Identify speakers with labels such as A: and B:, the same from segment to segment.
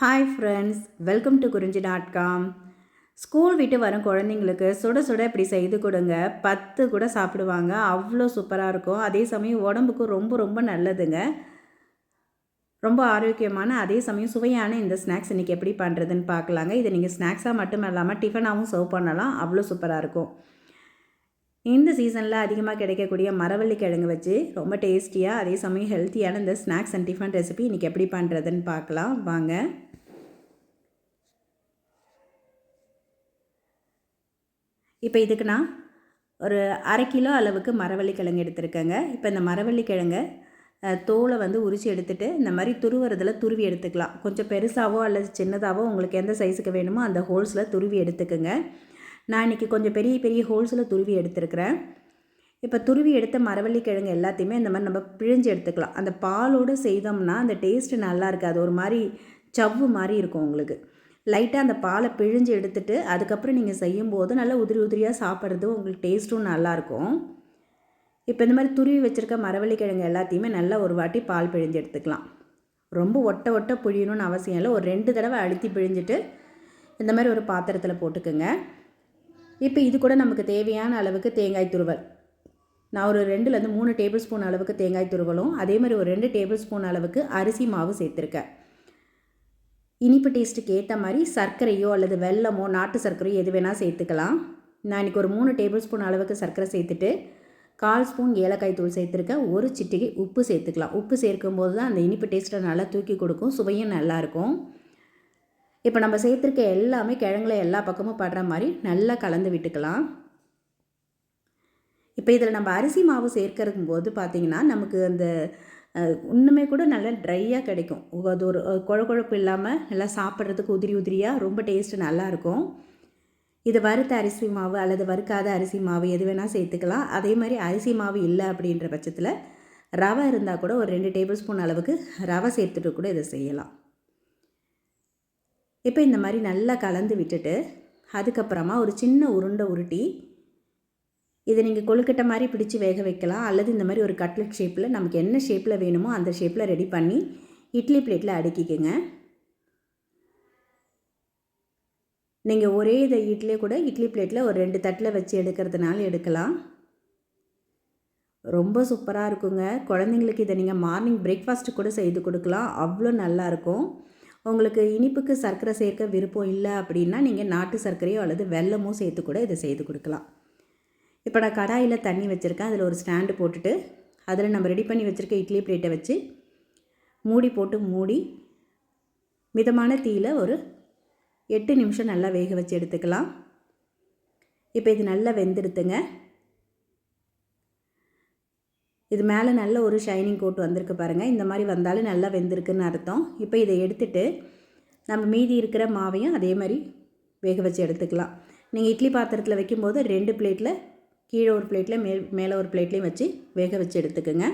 A: Hi friends welcome to Kurinji dot com school விட்டு வரும் குழந்தைங்களுக்கு சுட சுட இப்படி செய்து கொடுங்க. பத்து கூட சாப்பிடுவாங்க. அவ்வளோ சூப்பராக இருக்கும். அதே சமயம் உடம்புக்கு ரொம்ப ரொம்ப நல்லதுங்க. ரொம்ப ஆரோக்கியமான அதே சமயம் சுவையான இந்த ஸ்நாக்ஸ் இன்றைக்கி எப்படி பண்ணுறதுன்னு பார்க்கலாங்க. இதை நீங்கள் ஸ்நாக்ஸாக மட்டும் இல்லாமல் டிஃபனாகவும் சர்வ் பண்ணலாம். அவ்வளோ சூப்பராக இருக்கும். இந்த சீசனில் அதிகமாக கிடைக்கக்கூடிய மரவள்ளி கிழங்கு வச்சு ரொம்ப டேஸ்டியாக அதே சமயம் ஹெல்த்தியான இந்த ஸ்நாக்ஸ் அண்ட் டிஃபன் ரெசிபி இன்றைக்கி எப்படி பண்ணுறதுன்னு பார்க்கலாம். வாங்க. இப்போ இதுக்கு நான் ஒரு அரை கிலோ அளவுக்கு மரவள்ளி கிழங்கு எடுத்திருக்கேங்க. இப்போ இந்த மரவள்ளி கிழங்கை தோலை வந்து உரித்து எடுத்துகிட்டு இந்த மாதிரி துருவுறதில் துருவி எடுத்துக்கலாம். கொஞ்சம் பெருசாகவோ அல்லது சின்னதாகவோ உங்களுக்கு எந்த சைஸுக்கு வேணுமோ அந்த ஹோல்ஸில் துருவி எடுத்துக்கோங்க. நான் இன்றைக்கி கொஞ்சம் பெரிய பெரிய ஹோல்ஸில் துருவி எடுத்துருக்கிறேன். இப்போ துருவி எடுத்த மரவள்ளி கிழங்கு எல்லாத்தையுமே இந்த மாதிரி நம்ம பிழிஞ்சு எடுத்துக்கலாம். அந்த பாலோடு செய்தோம்னா அந்த டேஸ்ட்டு நல்லா இருக்காது. ஒரு மாதிரி சவ்வு மாதிரி இருக்கும் உங்களுக்கு. லைட்டாக அந்த பாலை பிழிஞ்சு எடுத்துட்டு அதுக்கப்புறம் நீங்கள் செய்யும்போது நல்லா உதிரி உதிரியாக சாப்பிட்றது உங்களுக்கு டேஸ்ட்டும் நல்லாயிருக்கும் இப்போ இந்த மாதிரி துருவி வச்சுருக்க மரவள்ளி கிழங்கு எல்லாத்தையுமே நல்லா ஒரு வாட்டி பால் பிழிஞ்சு எடுத்துக்கலாம். ரொம்ப ஒட்ட ஒட்ட புழியணும்னு அவசியம் இல்லை. ஒரு ரெண்டு தடவை அழுத்தி பிழிஞ்சிட்டு இந்த மாதிரி ஒரு பாத்திரத்தில் போட்டுக்கோங்க. இப்போ இது கூட நமக்கு தேவையான அளவுக்கு தேங்காய் துருவல். நான் ஒரு ரெண்டுலேருந்து மூணு டேபிள் ஸ்பூன் அளவுக்கு தேங்காய் துருவலும் அதே மாதிரி ஒரு ரெண்டு டேபிள் ஸ்பூன் அளவுக்கு அரிசி மாவு சேர்த்துருக்கேன். இனிப்பு டேஸ்ட்டுக்கு ஏற்ற மாதிரி சர்க்கரையோ அல்லது வெல்லமோ நாட்டு சர்க்கரையோ எது வேணால் சேர்த்துக்கலாம். நான் இன்றைக்கி ஒரு மூணு டேபிள் ஸ்பூன் அளவுக்கு சர்க்கரை சேர்த்துட்டு கால் ஸ்பூன் ஏலக்காய் தூள் சேர்த்துருக்கேன். ஒரு சிட்டிகை உப்பு சேர்த்துக்கலாம். உப்பு சேர்க்கும் போது தான் அந்த இனிப்பு டேஸ்ட்டை நல்லா தூக்கி கொடுக்கும் சுவையும் நல்லாயிருக்கும் இப்போ நம்ம சேர்த்துருக்க எல்லாமே கிழங்குல எல்லா பக்கமும் படுற மாதிரி நல்லா கலந்து விட்டுக்கலாம். இப்போ இதில் நம்ம அரிசி மாவு சேர்க்கறக்கும் போது பார்த்திங்கன்னா நமக்கு அந்த இன்னுமே கூட நல்லா ட்ரையாக கிடைக்கும். அது ஒரு அஹ், குழ இல்லாமல் நல்லா சாப்பிட்றதுக்கு உதிரி உதிரியாக ரொம்ப டேஸ்ட்டு நல்லாயிருக்கும் இது வறுத்த அரிசி மாவு அல்லது வறுக்காத அரிசி மாவு எது வேணால் சேர்த்துக்கலாம். அதே மாதிரி அரிசி மாவு இல்லை அப்படின்ற பட்சத்தில் ரவை இருந்தால் கூட ஒரு ரெண்டு டேபிள் ஸ்பூன் அளவுக்கு ரவை சேர்த்துட்டு கூட இதை செய்யலாம். இப்போ இந்த மாதிரி நல்லா கலந்து விட்டுட்டு அதுக்கப்புறமா ஒரு சின்ன உருண்டை உருட்டி இதை நீங்கள் கொழுக்கட்டை மாதிரி பிடிச்சி வேக வைக்கலாம். அல்லது இந்த மாதிரி ஒரு கட்லெட் ஷேப்பில் நமக்கு என்ன ஷேப்பில் வேணுமோ அந்த ஷேப்பில் ரெடி பண்ணி இட்லி பிளேட்டில் அடுக்கிக்கோங்க. நீங்கள் ஒரே இதை இட்லியே கூட இட்லி பிளேட்டில் ஒரு ரெண்டு தட்டில் வச்சு எடுக்கிறதுனால எடுக்கலாம். ரொம்ப சூப்பராக இருக்குங்க. குழந்தைங்களுக்கு இதை நீங்கள் மார்னிங் பிரேக்ஃபாஸ்ட்டு கூட செய்து கொடுக்கலாம். அவ்வளோ நல்லாயிருக்கும் உங்களுக்கு இனிப்புக்கு சர்க்கரை சேர்க்க விருப்பம் இல்லை அப்படின்னா நீங்கள் நாட்டு சர்க்கரையோ அல்லது வெல்லமோ சேர்த்து கூட இதை செய்து கொடுக்கலாம். இப்போ நான் கடாயில் தண்ணி வச்சுருக்கேன். அதில் ஒரு ஸ்டாண்டு போட்டுட்டு அதில் நம்ம ரெடி பண்ணி வச்சுருக்க இட்லி பிளேட்டை வச்சு மூடி போட்டு மூடி மிதமான தீயில் ஒரு எட்டு நிமிஷம் நல்லா வேக வச்சு எடுத்துக்கலாம். இப்போ இது நல்லா வெந்துடுத்துங்க. இது மேலே நல்ல ஒரு ஷைனிங் கோட் வந்திருக்கு பாருங்கள் இந்த மாதிரி வந்தாலும் நல்லா வெந்திருக்குன்னு அர்த்தம். இப்போ இதை எடுத்துட்டு நம்ம மீதி இருக்கிற மாவையும் அதே மாதிரி வேக வச்சு எடுத்துக்கலாம். நீங்கள் இட்லி பாத்திரத்தில் வைக்கும்போது ரெண்டு பிளேட்டில் கீழே ஒரு பிளேட்டில் மே மேலே ஒரு பிளேட்லேயும் வச்சு வேக வச்சு எடுத்துக்கோங்க.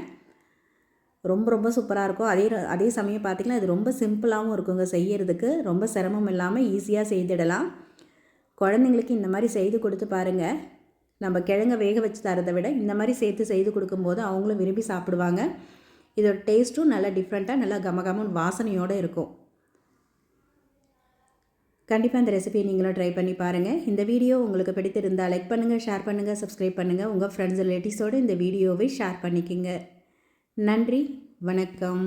A: ரொம்ப ரொம்ப சூப்பராக இருக்கும். அதே அதே சமயம் பார்த்திங்கன்னா இது ரொம்ப சிம்பிளாகவும் இருக்குங்க செய்யறதுக்கு. ரொம்ப சிரமம் இல்லாமல் ஈஸியாக செய்திடலாம். குழந்தைங்களுக்கு இந்த மாதிரி செய்து கொடுத்து பாருங்கள் நம்ம கிழங்க வேக வச்சு தரதை விட இந்த மாதிரி சேர்த்து செய்து கொடுக்கும்போது அவங்களும் விரும்பி சாப்பிடுவாங்க. இதோட டேஸ்ட்டும் நல்லா டிஃப்ரெண்ட்டாக நல்லா கமகமன்னு வாசனையோடு இருக்கும். கண்டிப்பாக இந்த ரெசிபியை நீங்களும் ட்ரை பண்ணி பாருங்கள் இந்த வீடியோ உங்களுக்கு பிடித்திருந்தால் லைக் பண்ணுங்கள் ஷேர் பண்ணுங்கள் சப்ஸ்கிரைப் பண்ணுங்கள் உங்கள் ஃப்ரெண்ட்ஸ் ரிலேட்டிவ்ஸோடு இந்த வீடியோவை ஷேர் பண்ணிக்கிங்க. நன்றி வணக்கம்.